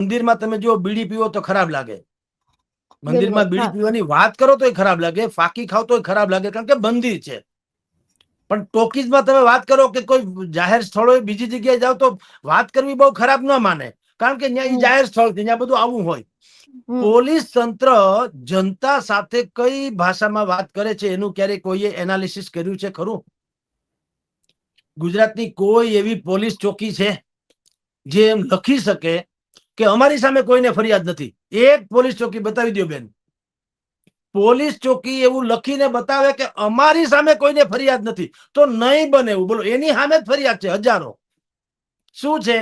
મંદિરમાં તમે જો બીડી પીવો તો ખરાબ લાગે. મંદિરમાં બીડી પીવાની વાત કરો તોય ખરાબ લાગે ફાકી ખાવ તોય ખરાબ લાગે કારણ કે મંદિર છે. પણ ટોકીઝમાં તમે વાત કરો કે કોઈ જાહેર સ્થળોએ બીજી જગ્યાએ જાઓ તો વાત કરવી બહુ ખરાબ ન માને. કારણ કે ત્યાં જાહેર સ્થળ છે ત્યાં બધું આવું હોય. પોલીસ તંત્ર જનતા સાથે કઈ ભાષામાં વાત કરે છે એનું ક્યારે કોઈએ એનાલિસિસ કર્યું છે ખરું? ગુજરાતની કોઈ એવી પોલીસ ચોકી છે જે એમ લખી શકે કે અમારી સામે કોઈને ફરિયાદ નથી. એક પોલીસ ચોકી બતાવી દો બેન. પોલીસ ચોકી એવું લખીને બતાવે કે અમારી સામે કોઈને ફરિયાદ નથી. તો નહીં બને એવું. બોલો, એની સામે જ ફરિયાદ છે હજારો. શું છે?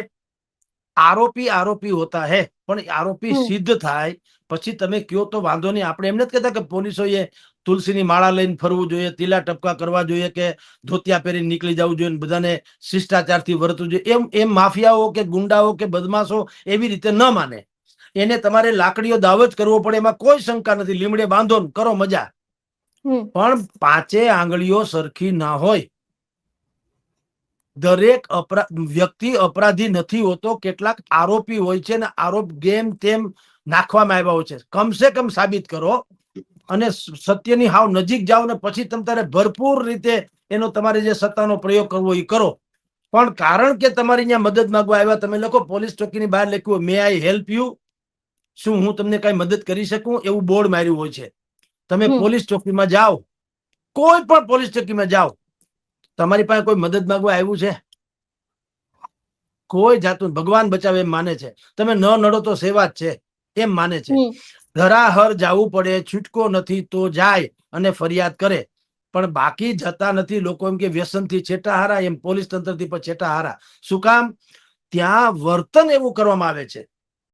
આરોપી આરોપી હોતા હે. પણ આરોપી સિદ્ધ થાય. પછી તમે કયો તો વાંધો નહીં. આપણે એમ નથી કહેતા કે પોલીસોએ તુલસીની માળા લઈને ફરવું જોઈએ તીલા ટપકા કરવા જોઈએ કે ધોતિયા પહેરીને નીકળી જવું જોઈએ ને બધાને શિષ્ટાચારથી વર્તવું જોઈએ. એમ એમ માફિયાઓ કે ગુંડાઓ કે બદમાશો એવી રીતે ન માને. એને તમારે લાકડીઓ દાવ જ કરવો પડે. એમાં કોઈ શંકા નથી. લીમડે બાંધો કરો મજા. પણ પાંચે આંગળીઓ સરખી ના હોય. દરેક અપરા વ્યક્તિ અપરાધી નથી હોતો. કેટલાક આરોપી હોય છે ને આરોપ ગેમ તેમ નાખવામાં આવ્યા હોય છે. કમસે કમ સાબિત કરો અને સત્યની હાવ નજીક જાઓ ને પછી તમે તારે ભરપૂર રીતે એનો તમારે જે સત્તાનો પ્રયોગ કરવો એ કરો. પણ કારણ કે તમારી અહીંયા મદદ માંગવા આવ્યા તમે લખો પોલીસ ચોકીની બહાર લખ્યું મે આઈ હેલ્પ યુ શું હું તમને કઈ મદદ કરી શકું? એવું બોર્ડ માર્યું હોય છે. તમે પોલીસ ચોકીમાં જાઓ. કોઈ પણ પોલીસ ચોકીમાં જાઓ. તમારી પાસે કોઈ મદદ માંગવા આવ્યું છે? કોઈ જાતનું ભગવાન બચાવે એમ માને છે. તમે ન નડો તો સેવા જ છે એમ માને છે. ધરાહર જવું પડે છૂટકો નથી તો જાય અને ફરિયાદ કરે. પણ બાકી જતા નથી લોકો એમ કે વ્યસનથી છેટા હારા એમ પોલીસ તંત્રથી પણ છેટાહારા. શું કામ? ત્યાં વર્તન એવું કરવામાં આવે છે.